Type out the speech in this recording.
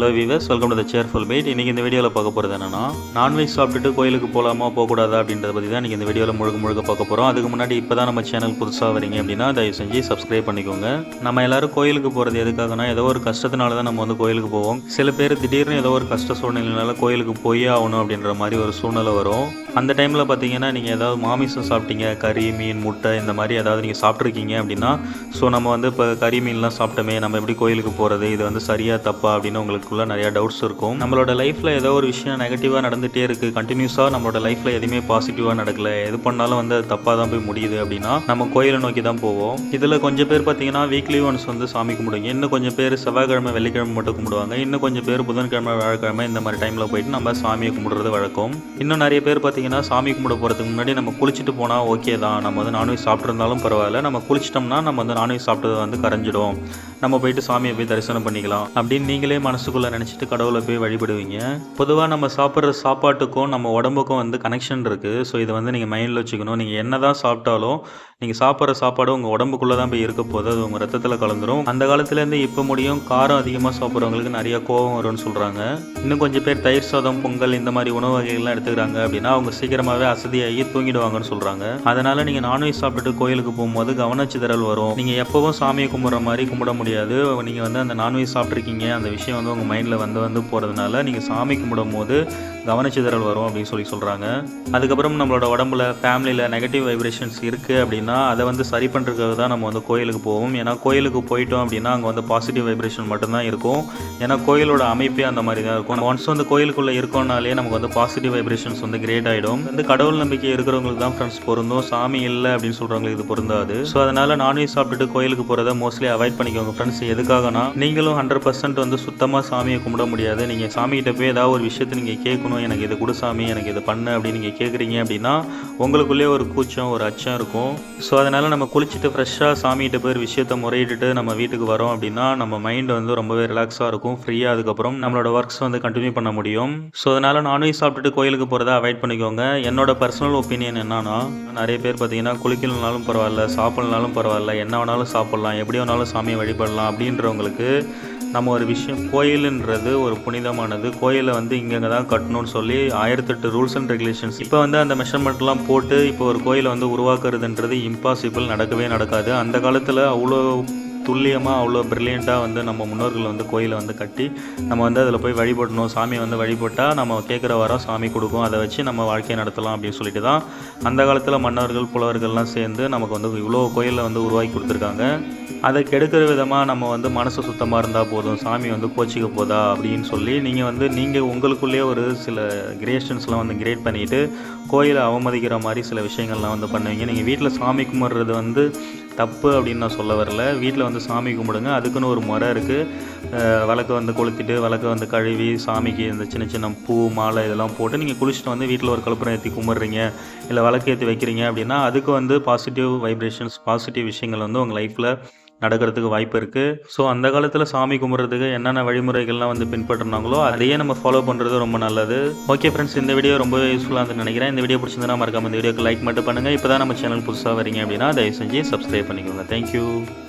Hello viewers welcome to the cheerful bite இன்றைக்கி இந்த வீடியோவில் பார்க்க போகிறது என்னன்னா நான்வெஜ் சாப்பிட்டுட்டு கோயிலுக்கு போகலாமா போகக்கூடாதா அப்படின்றத பற்றி தான் இன்றைக்கி இந்த வீடியோவில் முழுக்க முழுக்க பார்க்க போகிறோம் அதுக்கு முன்னாடி இப்போ தான் நம்ம சேனல் புதுசாக வரீங்க அப்படின்னா தயவு செஞ்சு சப்ஸ்கிரைப் பண்ணிக்கோங்க. நம்ம எல்லாரும் கோயிலுக்கு போகிறது எதுக்காகனா ஏதோ ஒரு கஷ்டத்தினால தான் நம்ம வந்து கோயிலுக்கு போவோம். சில பேர் திடீர்னு ஏதோ ஒரு கஷ்ட சூழ்நிலைனால கோயிலுக்கு போயே ஆகணும் அப்படின்ற மாதிரி ஒரு சூழ்நிலை வரும். அந்த டைமில் பார்த்தீங்கன்னா நீங்கள் ஏதாவது மாமிசம் சாப்பிட்டீங்க கறி மீன் முட்டை இந்த மாதிரி ஏதாவது நீங்கள் சாப்பிட்ருக்கீங்க அப்படின்னா ஸோ நம்ம வந்து இப்போ கறி மீன்லாம் சாப்பிட்டோமே நம்ம எப்படி கோயிலுக்கு போகிறது இது வந்து சரியா தப்பா அப்படின்னு உங்களுக்குள்ள நிறையா டவுட்ஸ் இருக்கும். நம்மளோட லைஃப்பில் ஏதோ ஒரு விஷயம் நெகட்டிவாக நடந்துகிட்டே இருக்குது கண்டினியூஸாக நம்மளோட லைஃப்பில் எதுவுமே பாசிட்டிவாக நடக்கலை எது பண்ணாலும் வந்து அது தப்பாக தான் போய் முடியுது அப்படின்னா நம்ம கோயிலை நோக்கி தான் போவோம். இதில் கொஞ்சம் பேர் பார்த்தீங்கன்னா வீக்லி ஒன்ஸ் வந்து சாமி கும்பிடுங்க இன்னும் கொஞ்சம் பேர் செவ்வாய்க்கிழமை வெள்ளிக்கிழமை மட்டும் கும்பிடுவாங்க. இன்னும் கொஞ்சம் பேர் புதன்கிழமை வியாழக்கிழமை இந்த மாதிரி டைமில் போயிட்டு நம்ம சாமியை கும்பிடுறது வழக்கம். இன்னும் நிறைய பேர் பார்த்தீங்கன்னா சாமி கும்பிட போகிறதுக்கு முன்னாடி நம்ம குளிச்சுட்டு போனால் ஓகே தான். நம்ம வந்து நான்வெஜ் சாப்பிட்ருந்தாலும் பரவாயில்ல. நம்ம குளிச்சிட்டோம்னா நம்ம வந்து நான்வெஜ் சாப்பிட்டது வந்து கரைஞ்சிடும். நம்ம போயிட்டு சாமியை போய் தரிசனம் பண்ணிக்கலாம். அப்படின்னு நீங்களே மனசுக்குள்ளே நினச்சிட்டு கடவுளை போய் வழிபடுவீங்க. பொதுவாக நம்ம சாப்பிட்ற சாப்பாட்டுக்கும் நம்ம உடம்புக்கும் வந்து கனெக்ஷன் இருக்குது ஸோ இதை வந்து நீங்கள் மைண்டில் வச்சுக்கணும். நீங்கள் என்ன தான் சாப்பிட்டாலும் நீங்கள் சாப்பிட்ற சாப்பாடு உங்கள் உடம்புக்குள்ளே தான் போய் இருக்க போது அது உங்கள் ரத்தத்தில் கலந்துரும். அந்த காலத்துலேருந்து இப்போ முடியும் காரம் அதிகமாக சாப்பிட்றவங்களுக்கு நிறைய கோபம் வரும்னு சொல்கிறாங்க இன்னும் கொஞ்சம் பேர் தயிர் சாதம் பொங்கல் இந்த மாதிரி உணவு வகைகள்லாம் எடுத்துக்கிறாங்க அப்படின்னா அவங்க சீக்கிரமாகவே அசதியாகி தூங்கிடுவாங்கன்னு சொல்கிறாங்க அதனால் நீங்கள் நான்வெஜ் சாப்பிட்டுட்டு கோயிலுக்கு போகும்போது கவனச்சிதறல் வரும். நீங்கள் எப்போவும் சாமியை கும்பிட்ற மாதிரி கும்பிட முடியாது. நீங்கள் வந்து அந்த நான்வெஜ் சாப்பிட்ருக்கீங்க அந்த விஷயம் வந்து உங்கள் மைண்டில் வந்து வந்து போகிறதுனால நீங்கள் சாமி கும்பிடும் போது கவனச்சிதறல் வரும் அப்படின்னு சொல்லி சொல்கிறாங்க அதுக்கப்புறம் நம்மளோட உடம்புல ஃபேமிலியில் நெகட்டிவ் வைப்ரேஷன்ஸ் இருக்குது அப்படின்னா அதை வந்து சரி பண்ணுறதுக்காக தான் நம்ம வந்து கோயிலுக்கு போவோம். ஏன்னா கோயிலுக்கு போயிட்டோம் அப்படின்னா அங்கே வந்து பாசிட்டிவ் வைப்ரேஷன் மட்டும்தான் இருக்கும். ஏன்னா கோயிலோட அமைப்பே அந்த மாதிரி தான் இருக்கும். ஒன்ஸ் வந்து கோயிலுக்குள்ளே இருக்கோம்னாலே நமக்கு வந்து பாசிட்டிவ் வைப்ரேஷன்ஸ் வந்து கிரேட் ஆகிடும் வந்து கடவுள் நம்பிக்கை இருக்கிறவங்களுக்கு தான் ஃப்ரெண்ட்ஸ் பொருந்தும். சாமி இல்லை அப்படின்னு சொல்கிறவங்களுக்கு இது பொருந்தாது. ஸோ அதனால் நான்வெஜ் சாப்பிட்டுட்டு கோயிலுக்கு போகிறத மோஸ்ட்லி அவாய்ட் பண்ணிக்கோங்க ஃப்ரெண்ட்ஸ் எதுக்காகனா நீங்களும் ஹண்ட்ரட் பர்சன்ட் வந்து சுத்தமாக சாமியை கும்பிட முடியாது. நீங்கள் சாமிகிட்ட போய் ஏதாவது ஒரு விஷயத்தை நீங்கள் கேட்கணும். எனக்கு இது கொடு சாமி எனக்கு இது பண்ணு அப்படின்னு நீங்கள் கேட்குறீங்க அப்படின்னா உங்களுக்குள்ளே ஒரு கூச்சம் ஒரு அச்சம் இருக்கும். ஸோ அதனால் நம்ம குளிச்சுட்டு ஃப்ரெஷ்ஷாக சாமிகிட்ட போய் ஒரு விஷயத்தை முறையிட்டுட்டு நம்ம வீட்டுக்கு வரோம் அப்படின்னா நம்ம மைண்ட் வந்து ரொம்பவே ரிலாக்ஸாக இருக்கும். ஃப்ரீயாக அதுக்கப்புறம் நம்மளோட ஒர்க்ஸ் வந்து கண்டினியூ பண்ண முடியும். ஸோ அதனால் நான்வெஜ் சாப்பிட்டுட்டு கோயிலுக்கு போகிறத அவாய்ட் பண்ணிக்கோங்க. என்னோட பர்சனல் ஒப்பீனியன் என்னன்னா நிறைய பேர் பார்த்தீங்கன்னா குளிக்கலனாலும் பரவாயில்ல சாப்பிட்லனாலும் பரவாயில்ல என்ன வேணாலும் சாப்பிட்லாம் எப்படி வேணாலும் சாமியை வழிபடலாம் அப்படின்றவங்களுக்கு நம்ம ஒரு விஷயம் கோயிலுன்றது ஒரு புனிதமானது. கோயிலை வந்து இங்கங்கே தான் கட்டணும்னு சொல்லி ஆயிரத்தெட்டு ரூல்ஸ் அண்ட் ரெகுலேஷன்ஸ் இப்போ வந்து அந்த மெஷர்மெண்ட்லாம் போட்டு இப்போ ஒரு கோயிலை வந்து உருவாக்குறதுன்றது இம்பாசிபிள் நடக்கவே நடக்காது. அந்த காலத்தில் அவ்வளோ துல்லியமாக அவ்வளோ ப்ரில்லியண்ட்டாக வந்து நம்ம முன்னோர்கள் வந்து கோயிலை வந்து கட்டி நம்ம வந்து அதில் போய் வழிபடணும் சாமியை வந்து வழிபட்டால் நம்ம கேட்குற வரம் சாமி கொடுக்கும் அதை வச்சு நம்ம வாழ்க்கையை நடத்தலாம் அப்படின்னு சொல்லிட்டு தான் அந்த காலத்தில் மன்னர்கள் புலவர்கள்லாம் சேர்ந்து நமக்கு வந்து இவ்வளோ கோயிலில் வந்து உருவாக்கி கொடுத்துருக்காங்க. அதை கெடுக்கிற விதமாக நம்ம வந்து மனசு சுத்தமாக இருந்தால் போதும் சாமி வந்து கோச்சிக்க போதா அப்படின்னு சொல்லி நீங்கள் வந்து நீங்கள் உங்களுக்குள்ளேயே ஒரு சில கிரியேஷன்ஸ்லாம் வந்து கிரியேட் பண்ணிவிட்டு கோயிலை அவமதிக்கிற மாதிரி சில விஷயங்கள்லாம் வந்து பண்ணுவீங்க. நீங்கள் வீட்டில் சாமி கும்பிட்றது வந்து தப்பு அப்படின்னு நான் சொல்ல வரல. வீட்டில் வந்து சாமி கும்பிடுங்க. அதுக்குன்னு ஒரு முறை இருக்குது விளக்கு வந்து கொளுத்திட்டு விளக்கு வந்து கழுவி சாமிக்கு இந்த சின்ன சின்ன பூ மாலை இதெல்லாம் போட்டு நீங்கள் குளிச்சுட்டு வந்து வீட்டில் ஒரு கற்பூரம் ஏற்றி கும்பிட்றீங்க. இல்லை விளக்கு ஏற்றி வைக்கிறீங்க அப்படின்னா அதுக்கு வந்து பாசிட்டிவ் வைப்ரேஷன்ஸ் பாசிட்டிவ் விஷயங்கள் வந்து உங்கள் லைஃப்பில் நடக்கிறதுக்கு வாய்ப்பு இருக்குது ஸோ அந்த காலத்தில் சாமி கும்பிட்றதுக்கு என்னென்ன வழிமுறைகள்லாம் வந்து பின்பற்றினாங்களோ அதையே நம்ம ஃபாலோ பண்ணுறது ரொம்ப நல்லது. ஓகே ஃப்ரெண்ட்ஸ் இந்த வீடியோ ரொம்ப யூஸ்ஃபுல்லாக இருந்து நினைக்கிறேன். இந்த வீடியோ பிடிச்சிருந்தா மறக்காம இந்த வீடியோக்கு லைக் மட்டும் பண்ணுங்கள் இப்போ தான் நம்ம சேனல் புதுசாக வரீங்க அப்படின்னா தயவு செஞ்சு சப்ஸ்கிரைப் பண்ணிக்கோங்க. தேங்க்யூ